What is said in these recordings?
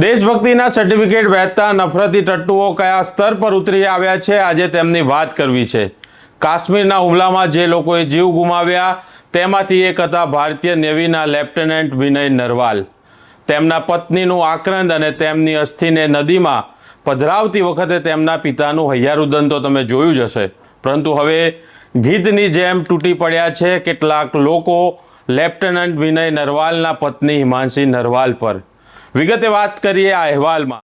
દેશભક્તિના certificate વહેતા નફરતી ટટ્ટુઓ કયા સ્તર પર ઉતરી આવ્યા છે? આજે તેમની વાત કરવી છે. કાશ્મીરના હુમલામાં જે લોકોએ જીવ ગુમાવ્યા, તેમાંથી એક હતા ભારતીય નેવીના લેફ્ટનન્ટ વિનય નરવાલ. તેમના પત્નીનું આક્રંદ અને તેમની અસ્થિને નદીમાં પધરાવતી વખતે તેમના પિતાનું હૈયારુદન તો તમે જોયું જ હશે. પરંતુ હવે ગીધની જેમ તૂટી પડ્યા છે કેટલાક લોકો લેફ્ટનન્ટ વિનય નરવાલના પત્ની હિમાંશી નરવાલ પર. વિગતે વાત કરીએ આ અહેવાલમાં.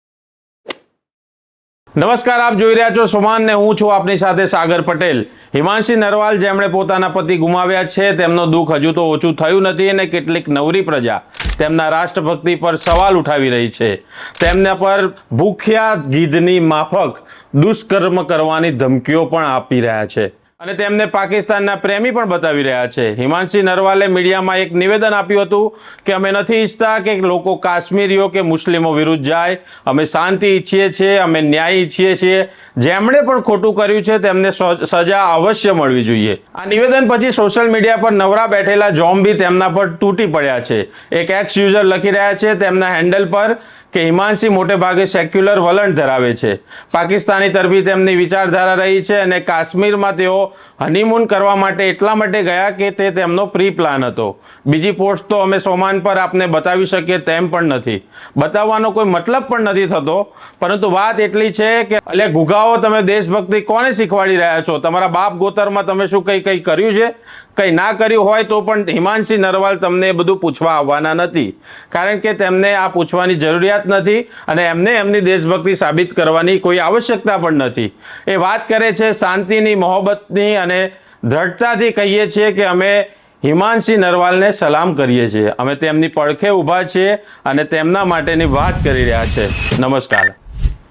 નમસ્કાર, આપ જોઈ રહ્યા છો સોમાન ને હું છું આપની સાથે સાગર પટેલ. હિમાંશી નરવાલ, જેમણે પોતાના પતિ ગુમાવ્યા છે, તેમનો દુઃખ હજુ તો ઓછું થયું નથી અને કેટલીક નવરી પ્રજા તેમના રાષ્ટ્રભક્તિ પર સવાલ ઉઠાવી રહી છે. તેમના પર ભૂખ્યા ગીધની માફક દુષ્કર્મ કરવાની ધમકીઓ પણ આપી રહ્યા છે. અને તેમને પાકિસ્તાનના પ્રેમી પણ બતાવી રહ્યા છે. હિમાંશી નરવાલે મીડિયામાં એક નિવેદન આપ્યું હતું કે અમે નથી ઈચ્છતા કે લોકો કાશ્મીરીઓ કે મુસ્લિમો વિરુદ્ધ જાય. અમે શાંતિ ઈચ્છીએ છીએ, અમે ન્યાય ઈચ્છીએ છીએ. જેમણે પણ ખોટું કર્યું છે, તેમને સજા અવશ્ય મળવી જોઈએ. આ નિવેદન પછી સોશિયલ મીડિયા પર નવરા બેઠેલા જોમ્બી તેમના પર તૂટી પડ્યા છે. એક એક્સ યુઝર લખી રહ્યા છે તેમના હેન્ડલ પર કે હિમાંશી મોટે ભાગે સેક્યુલર વલણ ધરાવે છે. પાકિસ્તાની તરફી તેમની વિચારધારા રહી છે અને કાશ્મીરમાં તેઓ હનીમૂન કરવા માટે એટલા માટે ગયા કે તે તેમનો પ્રી પ્લાન હતો. બીજી પોસ્ટ તો અમે સોમાન પર આપને બતાવી શકીએ તેમ પણ નથી. બતાવવાનો કોઈ મતલબ પણ નથી થતો, પરંતુ વાત એટલી છે કે એટલે ગુગાઓ, તમે દેશભક્તિ કોને શીખવાડી રહ્યા છો? તમારા બાપ ગોતરમાં તમે શું કંઈ કંઈ કર્યું છે? કંઈ ના કર્યું હોય તો પણ હિમાંશી નરવાલ તમને એ બધું પૂછવા આવવાના નથી. કારણ કે તેમને આ પૂછવાની જરૂરિયાત નથી અને એમને એમની દેશભક્તિ સાબિત કરવાની કોઈ આવશ્યકતા પણ નથી. એ વાત કરે છે શાંતિની, મોહબ્બતની અને દ્રઢતાથી કહીએ છીએ કે અમે હિમાંશી નરવાલને સલામ કરીએ છીએ. અમે તેમની પડખે ઊભા છીએ અને તેમના માટેની વાત કરી રહ્યા છે. નમસ્કાર.